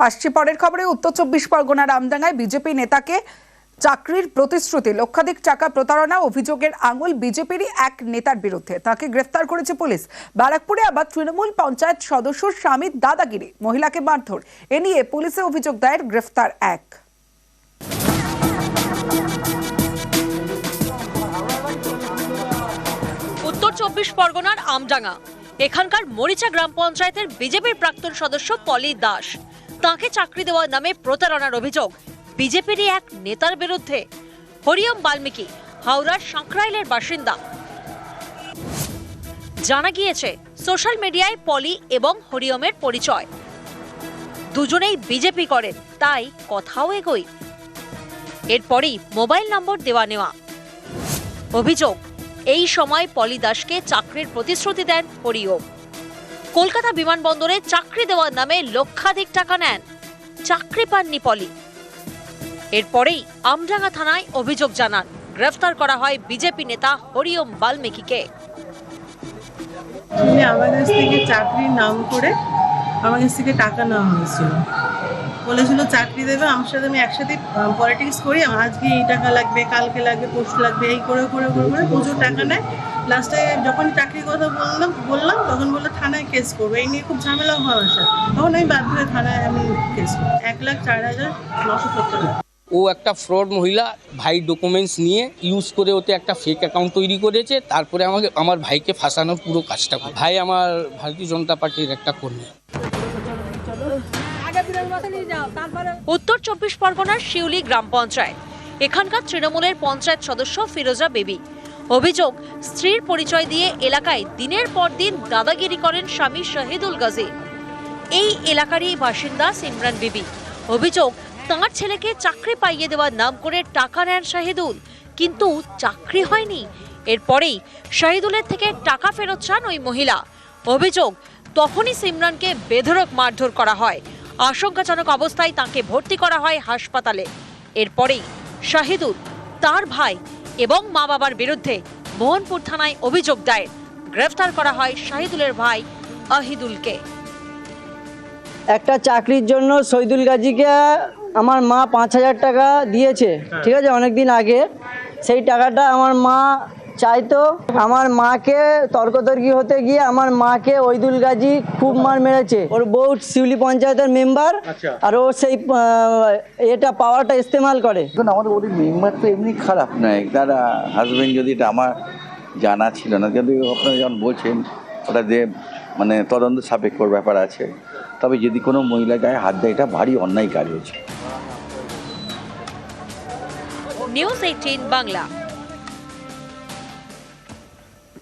আসছি পরের খবরে। উত্তর চব্বিশ পরগনার আমডাঙ্গায় বিজেপি নেতাকে চাকরির প্রতিশ্রুতি, লক্ষাধিক টাকা প্রতারণা অভিযোগের আঙুল বিজেপিরই এক নেতার বিরুদ্ধে। তাকে গ্রেফতার করেছে পুলিশ। ব্যারাকপুরে আবার তৃণমূল পঞ্চায়েত সদস্য স্বামীর দাদাগিরি, মহিলাকে মারধর। এ নিয়ে পুলিশে অভিযোগ দায়ের, গ্রেফতার এক। উত্তর চব্বিশ পরগনার আমডাঙ্গা। এখানকার মরিচা গ্রাম পঞ্চায়েতের বিজেপির প্রাক্তন সদস্য পলি দাস। তাকে চাকরি দেওয়ার নামে প্রতারণার অভিযোগ। বিজেপিরই এক নেতার বিরুদ্ধে। হরিয়ম বাল্মীকি, হাওড়ার সাঁকরাইলের বাসিন্দা। জানা গিয়েছে, সোশ্যাল মিডিয়ায় পলি এবং হরিয়মের পরিচয়। দুজনেই বিজেপি করেন তাই কথাও এগোই। এরপরেই মোবাইল নম্বর দেওয়া নেওয়া। অভিযোগ, এই সময় পলি দাসকে চাকরির প্রতিশ্রুতি দেন হরিওম। কলকাতা বিমানবন্দরে চাকরি দেওয়ার নামে লক্ষাধিক টাকা নেন। চাকরি পাননি পলি। এরপরেই আমডাঙ্গা থানায় অভিযোগ জানান, গ্রেফতার করা হয় বিজেপি নেতা হরিওম বাল্মীকিকে। আমার কাছ থেকে চাকরির নাম করে আমার কাছ থেকে টাকা নেওয়া হয়েছিল। বলেছিল চাকরি দেবে, আমার সাথে আমি একসাথে পলিটিক্স করি আজকে এই টাকা লাগবে, কালকে লাগবে, পরশু লাগবে, এই করে করে করে করে প্রচুর টাকা নেয়। লাস্টে যখন চাকরির কথা বললাম বললাম, তখন বলল, থানায় কেস করব। এই নিয়ে খুব ঝামেলা হয় আমার সাথে। তখন আমি বাধ্য হয়ে থানায় আমি কেস এক লাখ চার হাজার নশো সত্তর ও একটা ফ্রড মহিলা, ভাই ডকুমেন্টস নিয়ে ইউজ করে ওতে একটা ফেক অ্যাকাউন্ট তৈরি করেছে, তারপরে আমাকে, আমার ভাইকে ফাঁসানোর পুরো কাজটা ভাই আমার ভারতীয় জনতা পার্টির একটা কর্মী। উত্তর চব্বিশ পরগনার শিউলি গ্রাম পঞ্চায়েত। এখানকার তৃণমূলের পঞ্চায়েত সদস্য ফিরোজা বেবি। অভিযোগ, স্ত্রীর পরিচয় দিয়ে এলাকায় দিনের পর দিন দাদাগিরি করেন স্বামী শহীদুল গাজী। এই এলাকারই বাসিন্দা সিমরান বিবি। অভিযোগ, তাঁর ছেলেকে চাকরি পাইয়ে দেওয়ার নাম করে টাকা নেন শাহিদুল, কিন্তু চাকরি হয়নি। এরপরেই শাহিদুলের থেকে টাকা ফেরত চান ওই মহিলা। অভিযোগ, তখনই সিমরানকে বেধড়ক মারধর করা হয়। আশঙ্কাজনক অবস্থায় তাকে ভর্তি করা হয় হাসপাতালে। এরপরেই শাহিদুল, তার ভাই এবং মা বাবার বিরুদ্ধে মোহনপুর থানায় অভিযোগ দেয় গ্রেফতার করা হয় শাহিদুলের ভাই আহিদুলকে। একটা চাকরির জন্য শহীদুল গাজীকে আমার মা পাঁচ হাজার টাকা দিয়েছে। ঠিক আছে অনেক দিন আগে। সেই টাকাটা আমার মা চাইতো আমার মাকে তর্কতর্কি হতে গিয়ে আমার মাকে ওইদুল গাজী খুব মার মেরেছে। ওর বউ শিউলি পঞ্চায়েতের মেম্বার আর ও সেই এটা পাওয়ারটা ইস্তেমাল করে। এখন আমাদের ওদের মেম্বার তো এমনি খারাপ নয়। তারা হাজবেন্ড যদি এটা আমার জানা ছিল না কিন্তু আপনারা যখন বলছেন ওটা যে মানে তদন্ত সাপেক্ষ ব্যাপার আছে। তবে যদি কোনো মহিলা গায়ে হাত দেয় এটা ভারী অন্যায় কাজ হয়েছে নিউজ এইটিন বাংলা